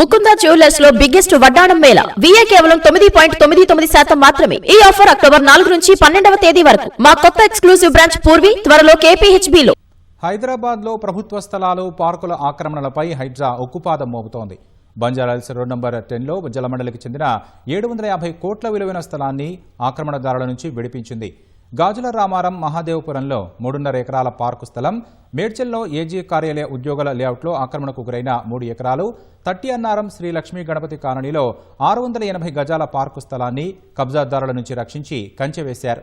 Mukunda జ్యువెలర్స్లో biggest వడ్డాణం Mela. VA కేవలం తొమ్మిది పాయింట్ తొమ్మిది తొమ్మిది శాతం మాత్రమే. ఈ ఆఫర్ అక్టోబర్ నాలుగు నుంచి పన్నెండవ తేదీ వరకు. మా కొత్త ఎక్స్క్లూజివ్ బ్రాంచ్ పూర్వి త్వరలో కేపీహెచ్బి లో. హైదరాబాద్లో ప్రభుత్వ స్థలాలు పార్కుల ఆక్రమణలపై హైడ్రా ఉక్కుపాదం మోపుతోంది. బంజారాల్స్ రోడ్ నంబర్ టెన్లో జలమండలికి చెందిన ఏడు వందల యాభై కోట్ల విలువైన స్థలాన్ని ఆక్రమణదారుల నుంచి విడిపించింది. గాజుల రామారం మహాదేవపురంలో మూడున్నర ఎకరాల పార్కు స్థలం మేడ్చల్లో ఏజీ కార్యాలయ ఉద్యోగుల లేఅవుట్లో ఆక్రమణకు గురైన మూడు ఎకరాలు తట్టి అన్నారం శ్రీ లక్ష్మీ గణపతి కాలనీలో ఆరు వందల ఎనభై గజాల పార్కు స్థలాన్ని కబ్జాదారుల నుంచి రక్షించి కంచెవేశారు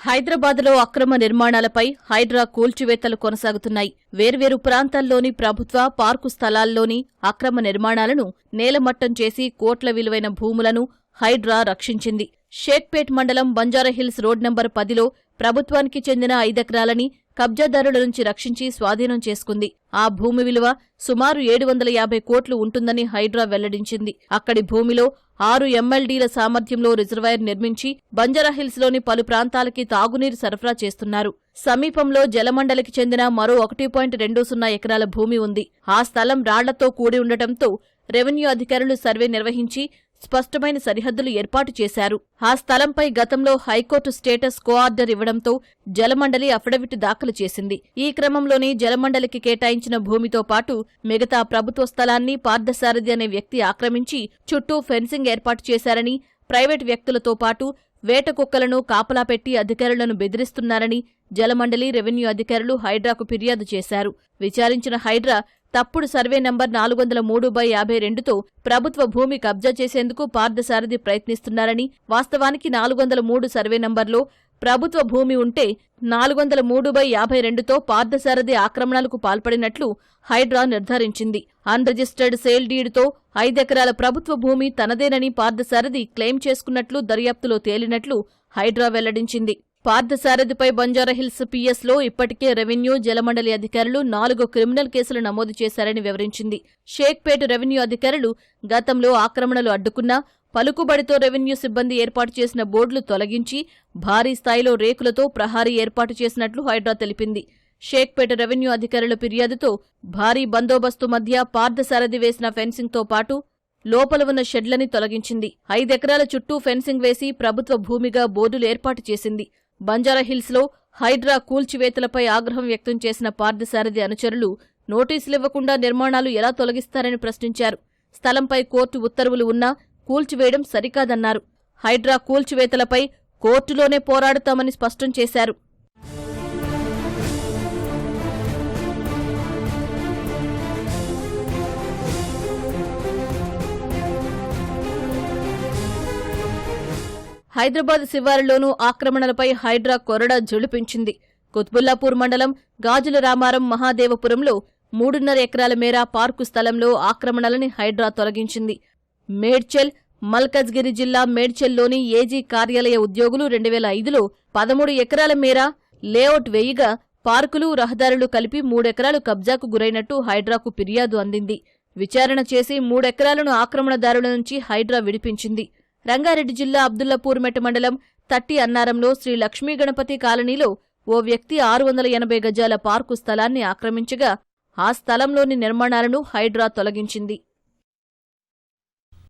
హైదరాబాద్లో అక్రమ నిర్మాణాలపై హైడ్రా కూల్చివేతలు కొనసాగుతున్నాయి. వేర్వేరు ప్రాంతాల్లోని ప్రభుత్వ పార్కు స్థలాల్లోని అక్రమ నిర్మాణాలను నేలమట్టం చేసి కోట్ల విలువైన భూములను హైడ్రా రక్షించింది. షేక్పేట్ మండలం బంజారాహిల్స్ రోడ్ నంబర్ పదిలో ప్రభుత్వానికి చెందిన ఐదెకరాలని కబ్జాదారుల నుంచి రక్షించి స్వాధీనం చేసుకుంది. ఆ భూమి విలువ సుమారు ఏడు వందల యాభై కోట్లు ఉంటుందని హైడ్రా వెల్లడించింది. అక్కడి భూమిలో ఆరు ఎమ్మెల్డీల సామర్థ్యంలో రిజర్వాయర్ నిర్మించి బంజారాహిల్స్లోని పలు ప్రాంతాలకి తాగునీరు సరఫరా చేస్తున్నారు. సమీపంలో జలమండలికి చెందిన మరో ఒకటి పాయింట్ రెండు సున్నా ఎకరాల భూమి ఉంది. ఆ స్థలం రాళ్ళతో కూడి ఉండటంతో రెవెన్యూ అధికారులు సర్వే నిర్వహించి స్పష్టమైన సరిహద్దులు ఏర్పాటు చేశారు. ఆ స్థలంపై గతంలో హైకోర్టు స్టేటస్ కోఆర్డర్ ఇవ్వడంతో జలమండలి అఫిడవిట్ దాఖలు చేసింది. ఈ క్రమంలోనే జలమండలికి కేటాయించిన భూమితో పాటు మిగతా ప్రభుత్వ స్థలాన్ని పార్థసారథి అనే వ్యక్తి ఆక్రమించి చుట్టూ ఫెన్సింగ్ ఏర్పాటు చేశారని ప్రైవేట్ వ్యక్తులతో పాటు వేట కుక్కలను కాపలా పెట్టి అధికారులను బెదిరిస్తున్నారని జలమండలి రెవెన్యూ అధికారులు హైడ్రాకు ఫిర్యాదు చేశారు. విచారించిన హైడ్రా తప్పుడు సర్వే నంబర్ నాలుగు వందల మూడు బై యాభై రెండుతో ప్రభుత్వ భూమి కబ్జా చేసేందుకు పార్థసారథి ప్రయత్నిస్తున్నారని వాస్తవానికి నాలుగు వందల మూడు సర్వే నంబర్లో ప్రభుత్వ భూమి ఉంటే నాలుగు వందల మూడు బై యాభై రెండుతో పార్థసారథి ఆక్రమణలకు పాల్పడినట్లు హైడ్రా నిర్ధారించింది. అన్రిజిస్టర్డ్ సేల్ డీడ్తో ఐదెకరాల ప్రభుత్వ భూమి తనదేనని పార్థసారథి క్లెయిమ్ చేసుకున్నట్లు దర్యాప్తులో తేలినట్లు హైడ్రా వెల్లడించింది. పార్థసారథిపై బంజారాహిల్స్ పీఎస్లో ఇప్పటికే రెవెన్యూ జలమండలి అధికారులు నాలుగు క్రిమినల్ కేసులు నమోదు చేశారని వివరించింది. షేక్పేట్ రెవెన్యూ అధికారులు గతంలో ఆక్రమణలు అడ్డుకున్నా పలుకుబడితో రెవెన్యూ సిబ్బంది ఏర్పాటు చేసిన బోర్డులు తొలగించి భారీ స్థాయిలో రేకులతో ప్రహారీ ఏర్పాటు చేసినట్లు హైడ్రా తెలిపింది. షేక్పేట రెవెన్యూ అధికారుల ఫిర్యాదుతో భారీ బందోబస్తు మధ్య పార్థసారథి వేసిన ఫెన్సింగ్తో పాటు లోపల ఉన్న షెడ్లని తొలగించింది. ఐదెకరాల చుట్టూ ఫెన్సింగ్ వేసి ప్రభుత్వ భూమిగా బోర్డులు ఏర్పాటు చేసింది. బంజారాహిల్స్లో హైడ్రా కూల్చివేతలపై ఆగ్రహం వ్యక్తం చేసిన పార్థసారథి అనుచరులు నోటీసులివ్వకుండా నిర్మాణాలు ఎలా తొలగిస్తారని ప్రశ్నించారు. స్థలంపై కోర్టు ఉత్తర్వులు ఉన్నా కూల్చివేయడం సరికాదన్నారు. హైడ్రా కూల్చివేతలపై కోర్టులోనే పోరాడుతామని స్పష్టం చేశారు. హైదరాబాద్ శివారులోనూ ఆక్రమణలపై హైడ్రా కొరడా జుళిపించింది. కుత్బుల్లాపూర్ మండలం గాజుల రామారం మహాదేవపురంలో మూడున్నర ఎకరాల మేర పార్కు స్థలంలో ఆక్రమణలని హైడ్రా తొలగించింది. మేడ్చల్ మల్కజ్గిరి జిల్లా మేడ్చల్లోని ఏజీ కార్యాలయ ఉద్యోగులు రెండు వేల ఐదులో పదమూడు ఎకరాల మేర లేఅవుట్ వేయగా పార్కులు రహదారులు కలిపి మూడెకరాలు కబ్జాకు గురైనట్టు హైడ్రాకు ఫిర్యాదు అందింది. విచారణ చేసి మూడెకరాలను ఆక్రమణదారుల నుంచి హైడ్రా విడిపించింది. రంగారెడ్డి జిల్లా అబ్దుల్లాపూర్ మెట మండలం తట్టి అన్నారంలో శ్రీ లక్ష్మీ గణపతి కాలనీలో ఓ వ్యక్తి ఆరు వందల ఎనభై గజాల పార్కు స్థలాన్ని ఆక్రమించగా ఆ స్థలంలోని నిర్మాణాలను హైడ్రా తొలగించింది.